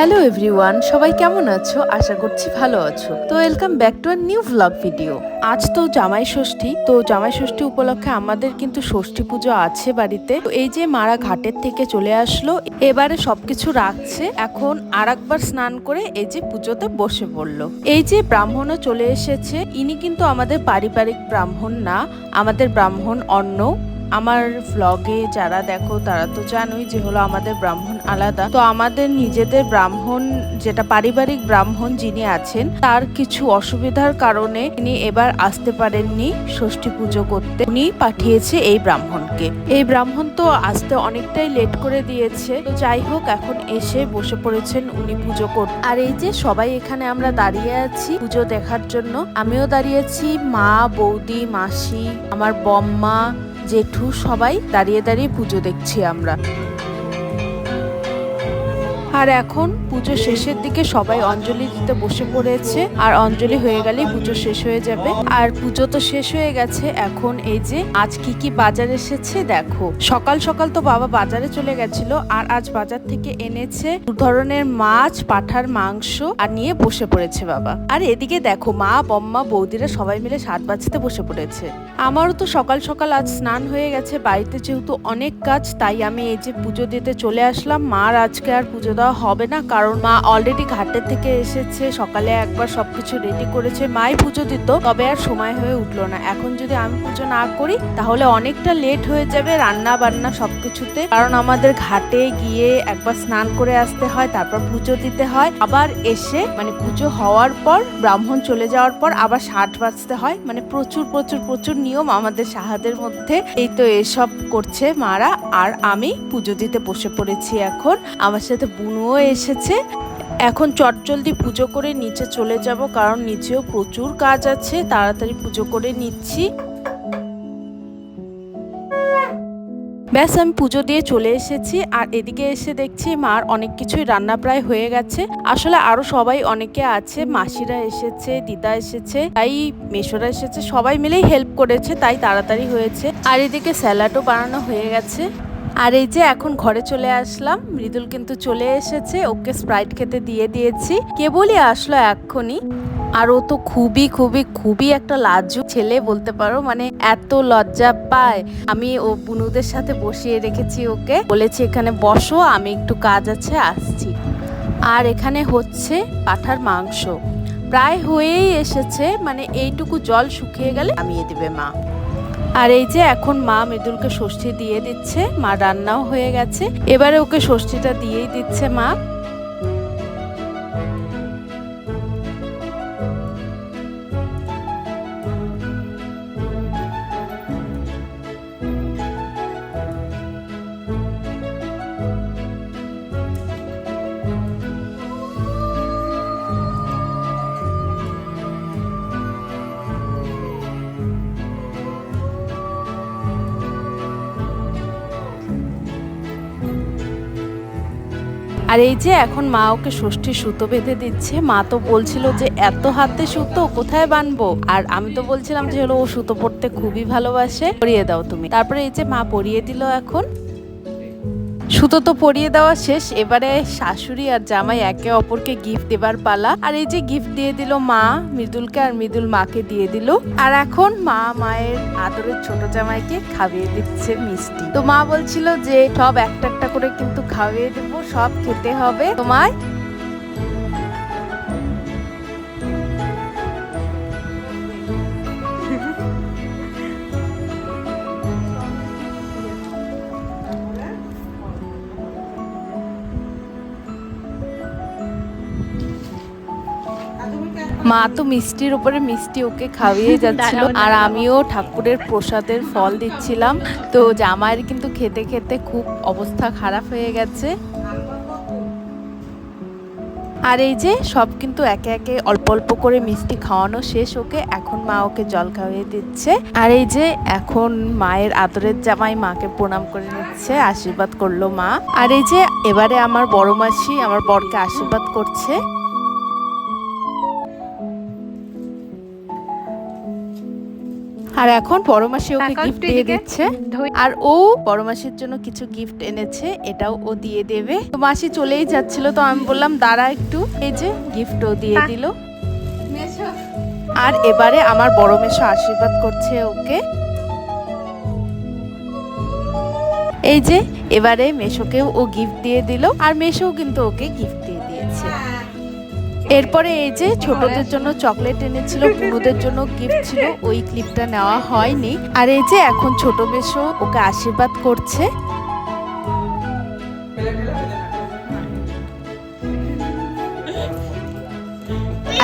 Hello everyone সবাই কেমন আছো? আশা করছি ভালো আছো। তো welcome back to our new vlog video আজ তো জামাই ষষ্ঠী। তো জামাই ষষ্ঠী উপলক্ষে আমাদের কিন্তু ষষ্ঠী পুজো আছে বাড়িতে। তো এই যে মারা ঘাটের থেকে চলে আসলো, এবারে সবকিছু রাখছে। এখন আর স্নান করে এই যে পুজোতে বসে পড়ল। এই যে ব্রাহ্মণও চলে এসেছে। ইনি কিন্তু আমাদের পারিবারিক ব্রাহ্মণ না, আমাদের ব্রাহ্মণ অন্য আমার ভ্লগে যারা দেখো, তারা তো জানোই যে হলো আমাদের ব্রাহ্মণ আলাদা। তো আমাদের নিজেদের ব্রাহ্মণ, যেটা পারিবারিক ব্রাহ্মণ যিনি আছেন, তার কিছু অসুবিধার কারণে তিনি এবার আসতে পারেননি ষষ্ঠী পুজো করতে। উনি পাঠিয়েছে এই ব্রাহ্মণকে। এই ব্রাহ্মণ তো আসতে অনেকটাই লেট করে দিয়েছে। তো যাই হোক, এখন এসে বসে পড়েছেন উনি পুজো করতে। আর এই যে সবাই এখানে আমরা দাঁড়িয়ে আছি পুজো দেখার জন্য, আমিও দাঁড়িয়েছি মা, বৌদি, মাসি, আমার বম্মা জেঠু সবাই দাঁড়িয়ে দাঁড়িয়ে পুজো দেখছি আমরা। আর এখন পুজো শেষের দিকে সবাই অঞ্জলি দিতে বসে পড়েছে, আর অঞ্জলি হয়ে গেলেই পুজো শেষ হয়ে যাবে। আর পুজো তো শেষ হয়ে গেছে, এখন এই যে আজ কি কি বাজার এসেছে দেখো। সকাল সকাল তো বাবা বাজারে চলে গেছিল, আর আজ বাজার থেকে এনেছে দু ধরনের মাছ, পাঠার মাংস, আর নিয়ে বসে পড়েছে বাবা। আর এদিকে দেখো মা, বম্মা, বৌদিরা সবাই মিলে সাত বাজতে বসে পড়েছে। আমারও তো সকাল সকাল আজ স্নান হয়ে গেছে, বাড়িতে যেহেতু অনেক কাজ, তাই আমি এই যে পুজো দিতে চলে আসলাম। মার আজকে আর পুজো দেওয়া হবে না, কারণ মা অলরেডি ঘাটের থেকে এসেছে, সকালে একবার সবকিছু রেডি করেছে। মাই পুজো দিত, তবে আর সময় হয়ে উঠল না। এখন যদি আমি পুজো না করি, তাহলে অনেকটা লেট হয়ে যাবে রান্না বান্না সবকিছুতে। কারণ আমাদের ঘাটে গিয়ে একবার স্নান করে আসতে হয়, তারপর পুজো দিতে হয়। আবার এসে মানে পুজো হওয়ার পর, ব্রাহ্মণ চলে যাওয়ার পর আবার ষাট বাজতে হয়। মানে প্রচুর প্রচুর প্রচুর নিয়ম আমাদের সাহাদের মধ্যে। এই তো এসব করছে মারা, আর আমি পুজো দিতে বসে পড়েছি এখন। আমার সাথে বুনুও এসেছে। এখন চটজলদি পুজো করে নিচে চলে যাব কারণ নিচেও প্রচুর কাজ আছে। তাড়াতাড়ি পুজো করে নিচ্ছি। ব্যাস, আমি পুজো দিয়ে চলে এসেছি আর এদিকে এসে দেখছি মার অনেক কিছুই রান্না প্রায় হয়ে গেছে। আসলে আরও সবাই অনেকে আছে, মাসিরা এসেছে, দিদা এসেছে, তাই মেশোরা এসেছে, সবাই মিলেই হেল্প করেছে, তাই তাড়াতাড়ি হয়েছে। আর এদিকে স্যালাডও বানানো হয়ে গেছে। আর এই যে এখন ঘরে চলে আসলাম, মৃদুল কিন্তু চলে এসেছে, ওকে স্প্রাইট খেতে দিয়ে দিয়েছি। কেবলই আসলো এক্ষুনি? আর ও তো খুবই খুবই খুবই একটা লাজুক ছেলে বলতে পারো মানে এত লজ্জা পায়। আমি ও বুনুদের সাথে বসিয়ে রেখেছি ওকে। বলেছি, এখানে বসো, আমি একটু কাজ আছে, আসছি। আর এখানে হচ্ছে পাঠার মাংস। প্রায় হয়েই এসেছে মানে এইটুকু জল শুকিয়ে গেলে নামিয়ে দিবে মা। আর এই যে এখন মা মৃদুলকে ষষ্ঠী দিয়ে দিচ্ছে, মা রান্নাও হয়ে গেছে। এবারে ওকে ষষ্ঠীটা দিয়েই দিচ্ছে মা। আর এই যে এখন মা ওকে ষষ্ঠী সুতো বেঁধে দিচ্ছে, মা তো বলছিল যে এত হাতে সুতো, কোথায় বানবো? আর আমি তো বলছিলাম যে হলো ও সুতো পড়তে খুবই ভালোবাসে। পরিয়ে দাও তুমি। তারপরে এই যে মা পরিয়ে দিল এখন। সুতো তো পরিয়ে দেওয়া শেষ, এবারে শাশুড়ি আর জামাই একে অপরকে গিফট দেবার পালা। আর এই যে গিফট দিয়ে দিল মা, মৃদুলকে আর মৃদুল মাকে দিয়ে দিল। আর এখন মা মায়ের আদরের ছোট জামাইকে খাইয়ে দিচ্ছে মিষ্টি। তো মা বলছিল যে সব একটা একটা করে কিন্তু খাইয়ে দেবো সব খেতে হবে। তোমায় মা তো মিষ্টির উপরে মিষ্টি ওকে খাওয়িয়ে যাচ্ছিল। আর আমিও ঠাকুরের প্রসাদের ফল দিচ্ছিলাম। তো জামাইয়ের কিন্তু খেতে খেতে খুব অবস্থা খারাপ হয়ে গেছে। আর এই যে সব কিন্তু একে একে অল্প অল্প করে মিষ্টি খাওয়ানো শেষ ওকে। এখন মা ওকে জল খাওয়িয়ে দিচ্ছে। আর এই যে এখন মায়ের আদরের জামাই মাকে প্রণাম করে নিচ্ছে আশীর্বাদ করল মা। আর এই যে এবারে আমার বড় মাসি আমার বরকে আশীর্বাদ করছে। আর এখন বড় মাসি ওকে গিফট দিয়ে দিচ্ছে। আর ও বড় মাসির জন্য কিছু গিফট এনেছে এটাও ও দিয়ে দেবে। তো মাসি চলেই যাচ্ছিল তো আমি বললাম দাঁড়া একটু। এই যে গিফট ও দিয়ে। দিল। আর এবারে আমার বড় মেশো আশীর্বাদ করছে ওকে। এই যে এবারে মেশোকেও ও গিফট দিয়ে দিল। আর মেশোও কিন্তু ওকে গিফট এরপরে এই যে ছোটদের জন্য চকলেট এনেছিল বুড়োদের জন্য গিফট ছিল, ওই ক্লিপটা নেওয়া হয়নি। আর এই যে এখন ছোট মেশো ওকে আশীর্বাদ করছে।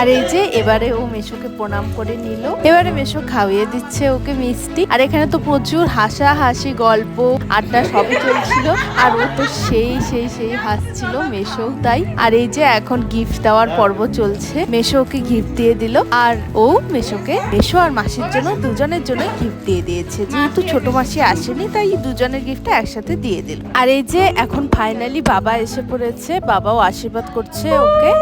আর এই যে এবারে ও মেশোকে প্রণাম করে নিল। এবারে মেশো খাওয়িয়ে দিচ্ছে ওকে মিষ্টি। আর এখানে তো প্রচুর হাসা হাসি গল্প, আড্ডা সবই চলছিল। আর ও তো সেই সেই সেই হাসছিল মেশো তাই। আর এই যে এখন গিফট দেওয়ার পর্ব চলছে, মেশো ওকে গিফট দিয়ে দিল। আর ও মেশোকে মেশো আর মাসির জন্য দুজনের জন্য গিফট দিয়ে দিয়েছে। যেহেতু ছোট মাসি আসেনি, তাই দুজনের গিফটটা একসাথে দিয়ে দিল। আর এই যে এখন ফাইনালি বাবা এসে পড়েছে, বাবাও আশীর্বাদ করছে ওকে।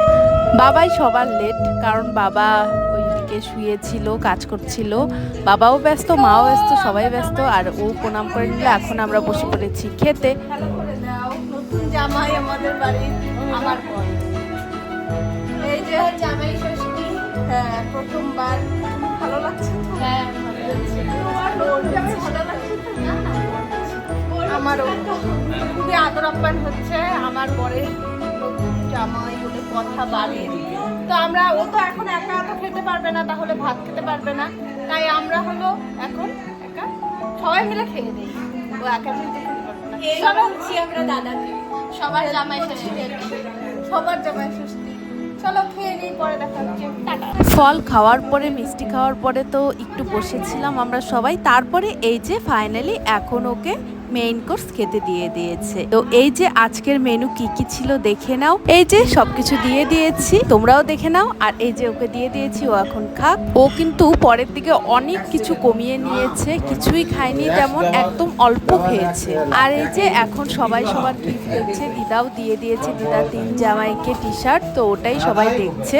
বাবাই সবার লেট কারণ বাবা ওইদিকে শুয়েছিল কাজ করছিল। বাবাও ব্যস্ত মাও ব্যস্ত সবাই ব্যস্ত আর ও প্রণাম করে নিলে এখন আমরা বসে পড়েছি খেতে। নতুন জামাই আমাদের বাড়ির আমার বর। এই যে জামাই ষষ্ঠী হ্যাঁ প্রথমবার। ভালো লাগছে হ্যাঁ ভালো লাগছে। তো? আমারও। খুবই আদর আপ্যায়ন হচ্ছে আমার বরের। নতুন জামাই বলে কথা বাড়ির তো আমরা ও তো এখন একা একা খেতে পারবে না তাহলে ভাত খেতে পারবে না। তাই আমরা হলো এখন একা সবাই মিলে খেয়ে দিই ও একা খেতে খেতে পারবে না। চলো হচ্ছি আমরা দাদাকে। সবার জামাই ষষ্ঠী। সবার জামাই ষষ্ঠী। চলো খেয়ে নিই পরে দেখা হচ্ছে। টাটা। ফল খাওয়ার পরে মিষ্টি খাওয়ার পরে তো একটু বসেছিলাম আমরা সবাই। তারপরে এই যে ফাইনালি এখন ওকে মেইন কোর্স খেতে দিয়ে দিয়েছে। তো এই যে আজকের মেনু কি কি ছিল দেখে নাও। এই যে সবকিছু দিয়ে দিয়েছি, তোমরাও দেখে নাও। আর এই যে ওকে দিয়ে দিয়েছি, ও এখন খাক। ও কিন্তু পরের দিকে অনেক কিছু কমিয়ে নিয়েছে, কিছুই খায়নি তেমন, একদম অল্প খেয়েছে। আর এই যে এখন সবাই সবার গিফট দেখছে দিদাও দিয়ে দিয়েছে, দিদা তিন জামাইকে টি শার্ট তো ওটাই সবাই দেখছে।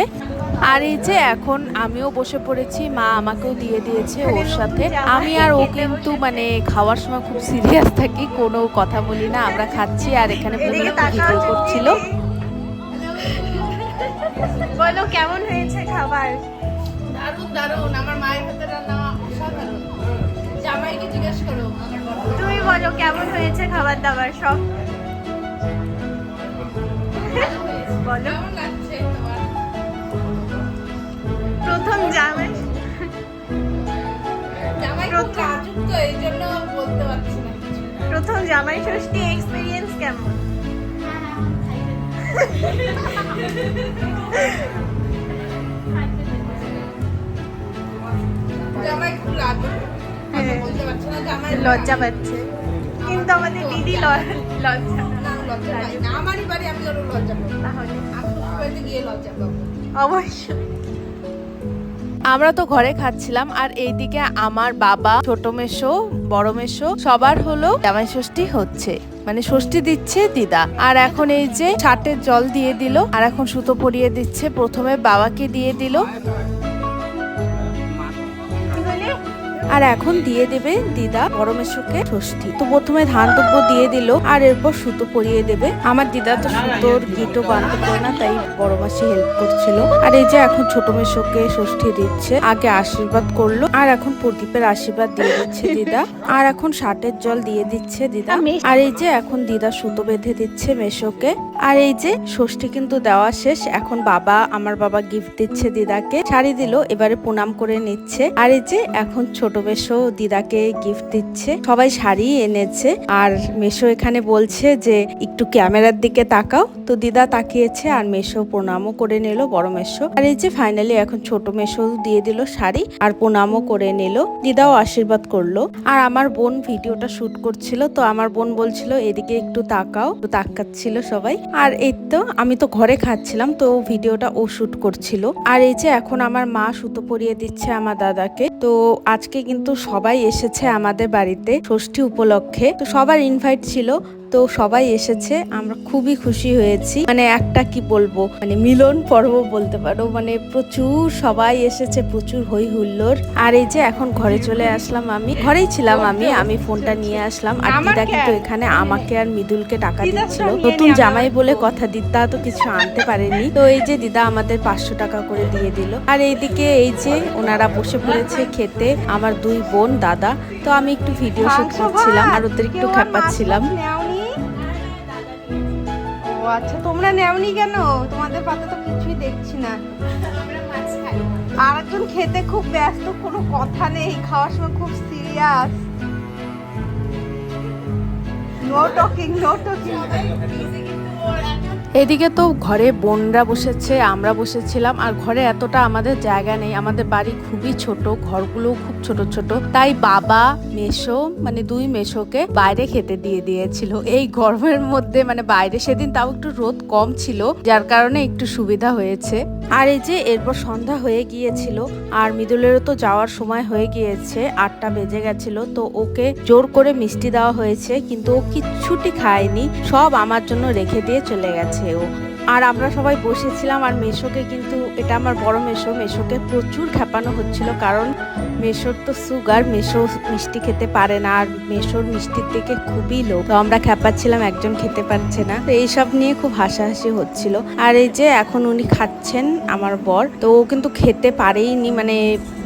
আর এই যে এখন আমিও বসে পড়েছি মা আমাকেও দিয়ে দিয়েছে ওর সাথে। আমি আর ও কিন্তু মানে খাওয়ার সময় খুব সিরিয়াস থাকি কোনো কথা বলি না। আমরা খাচ্ছি আর এখানে ভিডিও করছিল। বলো কেমন হয়েছে খাবার? দারুণ দারুণ। আমার মায়ের হাতে রান্না অসাধারণ। জামাইকে জিজ্ঞেস করো? তুমি বলো কেমন হয়েছে খাবার দাবার সব? বলো। প্রথম জামাই। জামাই খুব লাজুক তো এই জন্য বলতে পারছি না প্রথম জামাই ষষ্ঠী এক্সপিরিয়েন্স কেমন? হ্যাঁ। লজ্জা পাচ্ছে। কিন্তু আমাদের দিদি লজ্জা অবশ্যই। আমরা তো ঘরে খাচ্ছিলাম, আর এইদিকে আমার বাবা, ছোট মেশো বড় মেশো সবার হলো জামাই ষষ্ঠী হচ্ছে। মানে ষষ্ঠী দিচ্ছে দিদা। আর এখন এই যে ছাটের জল দিয়ে দিল, আর এখন সুতো পরিয়ে দিচ্ছে। প্রথমে বাবাকে দিয়ে দিল। আর এখন দিয়ে দেবে দিদা মেশোকে ষষ্ঠী। তো প্রথমে ধান দুব্য দিয়ে দিল, আর এরপর সুতো পরিয়ে দেবে। আমার দিদা তো সুতোর গিটো বানতে পারে না, তাই বড় মাসি হেল্প করছিল। আর এই যে এখন ছোট মেশোকে ষষ্ঠী দিচ্ছে, আগে আশীর্বাদ করল, আর এখন প্রদীপের আশীর্বাদ দিয়ে দিচ্ছে দিদা। আর এখন ষাটের জল দিয়ে দিচ্ছে দিদা। আর এই যে এখন দিদা সুতো বেঁধে দিচ্ছে মেশোকে আর এই যে ষষ্ঠী কিন্তু দেওয়া শেষ, এখন বাবা, আমার বাবা গিফট দিচ্ছে দিদাকে। শাড়ি দিল, এবারে প্রণাম করে নিচ্ছে। আর এই যে এখন ছোট মেশো দিদাকে গিফট দিচ্ছে। সবাই শাড়ি এনেছে আর মেশো এখানে বলছে যে, একটু ক্যামেরার দিকে তাকাও। তো দিদা তাকিয়েছে আর মেশো প্রণামও করে নিল বড় মেশো। আর এই যে ফাইনালি এখন ছোট মেশো দিয়ে দিল শাড়ি আর প্রণামও করে নিল। দিদাও আশীর্বাদ করল। আর আমার বোন ভিডিওটা শুট করছিল, তো আমার বোন বলছিল, এদিকে একটু তাকাও। তো তাকাচ্ছিল সবাই। আর এই তো আমি তো ঘরে খাচ্ছিলাম, তো ভিডিওটা ও শুট করছিল। আর এই যে এখন আমার মা সুতো পরিয়ে দিচ্ছে আমার দাদাকে। তো আজকে কিন্তু সবাই এসেছে আমাদের বাড়িতে ষষ্ঠী উপলক্ষে। তো সবার ইনভাইট ছিল তো সবাই এসেছে আমরা খুবই খুশি হয়েছি। মানে একটা কি বলব মানে মিলন পর্ব বলতে পারো মানে প্রচুর সবাই এসেছে প্রচুর হই হুল্লোড় আর এই যে এখন ঘরে চলে আসলাম আমি ঘরেই ছিলাম আমি আমি ফোনটা নিয়ে আসলাম। আর দিদা কিন্তু এখানে আমাকে আর মিদুলকে টাকা দিচ্ছিল। নতুন জামাই বলে কথা দিদা তো কিছু আনতে পারেনি। তো এই যে দিদা আমাদের পাঁচশো টাকা করে দিয়ে দিল। আর এইদিকে এই যে ওনারা বসে পড়েছে খেতে আমার দুই বোন দাদা। তো আমি একটু ভিডিও শুট করছিলাম আর ওদের একটু খেপাচ্ছিলাম। আচ্ছা তোমরা নেওনি কেন? তোমাদের পাতে তো কিছুই দেখছি না। আর একজন খেতে খুব ব্যস্ত, কোনো কথা নেই, খাওয়ার সময় খুব serious no talking no talking এদিকে তো ঘরে বোনরা বসেছে, আমরা বসেছিলাম, আর ঘরে এতটা আমাদের জায়গা নেই। আমাদের বাড়ি খুবই ছোট ঘরগুলো খুব ছোট ছোট। তাই বাবা মেশো মানে দুই মেশোকে বাইরে খেতে দিয়ে দিয়েছিল। এই গরমের মধ্যে মানে বাইরে সেদিন তাও একটু রোদ কম ছিল, যার কারণে একটু সুবিধা হয়েছে। আর এই যে এরপর সন্ধ্যা হয়ে গিয়েছিল, আর মৃদুলেরও তো যাওয়ার সময় হয়ে গিয়েছে, আটটা বেজে গেছিল, তো ওকে জোর করে মিষ্টি দেওয়া হয়েছে, কিন্তু ও কিচ্ছুটি খায়নি, সব আমার জন্য রেখে দিয়ে চলে গেছে। ও। আর আমরা সবাই বসেছিলাম আর মেশোকে কিন্তু, এটা আমার বড় মেশো, মেশোকে প্রচুর খেপানো হচ্ছিল কারণ মেশোর তো সুগার মেশো মিষ্টি খেতে পারে না। আর মেশোর মিষ্টির দিকে খুবই লোভ। তো আমরা খেপাচ্ছিলাম একজন খেতে পারছে না। তো এইসব নিয়ে খুব হাসাহাসি হচ্ছিল। আর এই যে এখন উনি খাচ্ছেন আমার বর, তো ও কিন্তু খেতে পারেইনি। মানে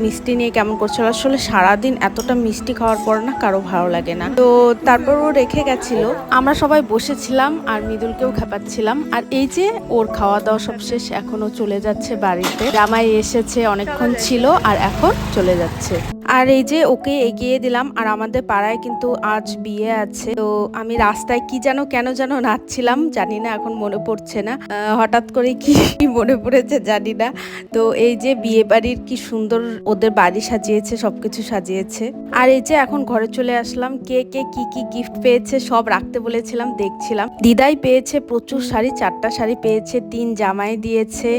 মিষ্টি নিয়ে কেমন করছিল? আসলে সারাদিন এতটা মিষ্টি খাওয়ার পর না কারও ভালো লাগে না। তো তারপর ও রেখে গেছিল। আমরা সবাই বসেছিলাম আর মৃদুলকেও খেপাচ্ছিলাম আর এই যে ওর খাওয়া দাওয়া সব শেষ এখনও চলে যাচ্ছে বাড়িতে। জামাই এসেছে, অনেকক্ষণ ছিল আর এখন চলে যাচ্ছে। আছে আর এই যে ওকে এগিয়ে দিলাম, আর আমাদের পাড়ায় কিন্তু আজ বিয়ে আছে। তো আমি রাস্তায় কি যেন, কেন যেন নাচছিলাম, জানি না, এখন মনে পড়ছে না। হঠাৎ করে কি মনে পড়েছে, জানি না। তো এই যে বিয়ে বাড়ির কি সুন্দর ওদের বাড়ি সাজিয়েছে, সবকিছু সাজিয়েছে। আর এই যে এখন ঘরে চলে আসলাম, কে কে কি কি গিফট পেয়েছে সব রাখতে বলেছিলাম, দেখছিলাম। দিদাই পেয়েছে প্রচুর শাড়ি, চারটা শাড়ি পেয়েছে, তিন জামাই দিয়েছে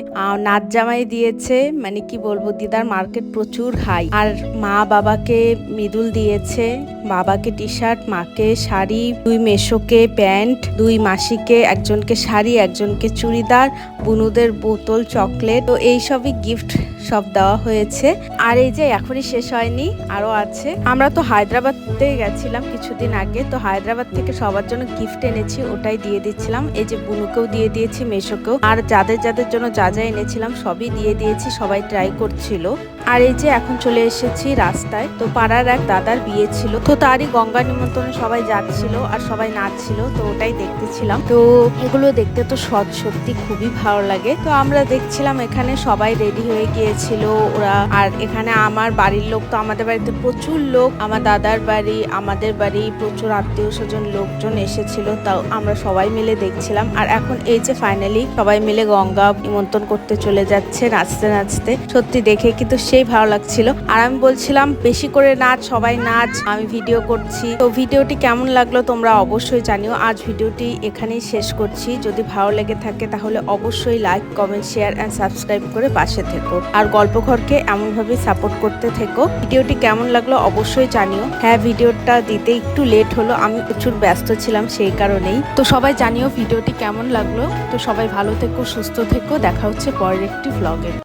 নাচ জামাই দিয়েছে মানে কি বলব, দিদার মার্কেট প্রচুর হাই আর মা বাবাকে মৃদুল দিয়েছে। বাবাকে টি শার্ট মাকে শাড়ি, দুই মেশোকে প্যান্ট, দুই মাসিকে একজনকে শাড়ি, একজনকে চুড়িদার, বুনুদের বোতল, চকলেট, তো এইসবই গিফট সব দেওয়া হয়েছে। আর এই যে এখনই শেষ হয়নি, আরও আছে। আমরা তো হায়দ্রাবাদে গেছিলাম কিছুদিন আগে, তো হায়দ্রাবাদ থেকে সবার জন্য গিফট এনেছি, ওটাই দিয়ে দিচ্ছিলাম। এই যে বুনুকেও দিয়ে দিয়েছি মেশোকেও আর যাদের যাদের জন্য যা যা এনেছিলাম, সবই দিয়ে দিয়েছি, সবাই ট্রাই করছিল। আর এই যে এখন চলে এসেছি রাস্তায়, তো পাড়ার এক দাদার বিয়ে ছিল। তো তারই গঙ্গা নিমন্ত্রণে সবাই যাচ্ছিল আর সবাই নাচছিল, তো ওটাই দেখতেছিলাম। তো এগুলো দেখতে তো সৎ, সত্যি খুবই ভালো লাগে। তো আমরা দেখছিলাম এখানে সবাই রেডি হয়ে গিয়েছিল ওরা। আর এখানে আমার বাড়ির লোক তো আমাদের বাড়িতে প্রচুর লোক। আমার দাদার বাড়ি, আমাদের বাড়ি প্রচুর আত্মীয় স্বজন, লোকজন এসেছিল, তাও আমরা সবাই মিলে দেখছিলাম। আর এখন এই যে ফাইনালি সবাই মিলে গঙ্গা নিমন্ত্রণ করতে চলে যাচ্ছে, নাচতে নাচতে। সত্যি দেখে কিন্তু সেই ভালো লাগছিল। আর আমি বলছিলাম, বেশি করে নাচ, সবাই নাচ, আমি ভিডিও করছি। তো ভিডিওটি কেমন লাগল তোমরা অবশ্যই জানিও। আজ ভিডিওটি এখানেই শেষ করছি। যদি ভালো লেগে থাকে তাহলে অবশ্যই like, comment, share and subscribe করে পাশে থেকো। আর গল্পঘরকে এমনভাবে সাপোর্ট করতে থেকো। ভিডিওটি কেমন লাগল অবশ্যই জানিও। হ্যাঁ ভিডিওটা দিতে একটু লেট হলো, আমি প্রচুর ব্যস্ত ছিলাম সেই কারণেই। তো সবাই জানিও ভিডিওটি কেমন লাগল। তো সবাই ভালো থেকো, সুস্থ থেকো। দেখা হচ্ছে পরের একটি ভ্লগে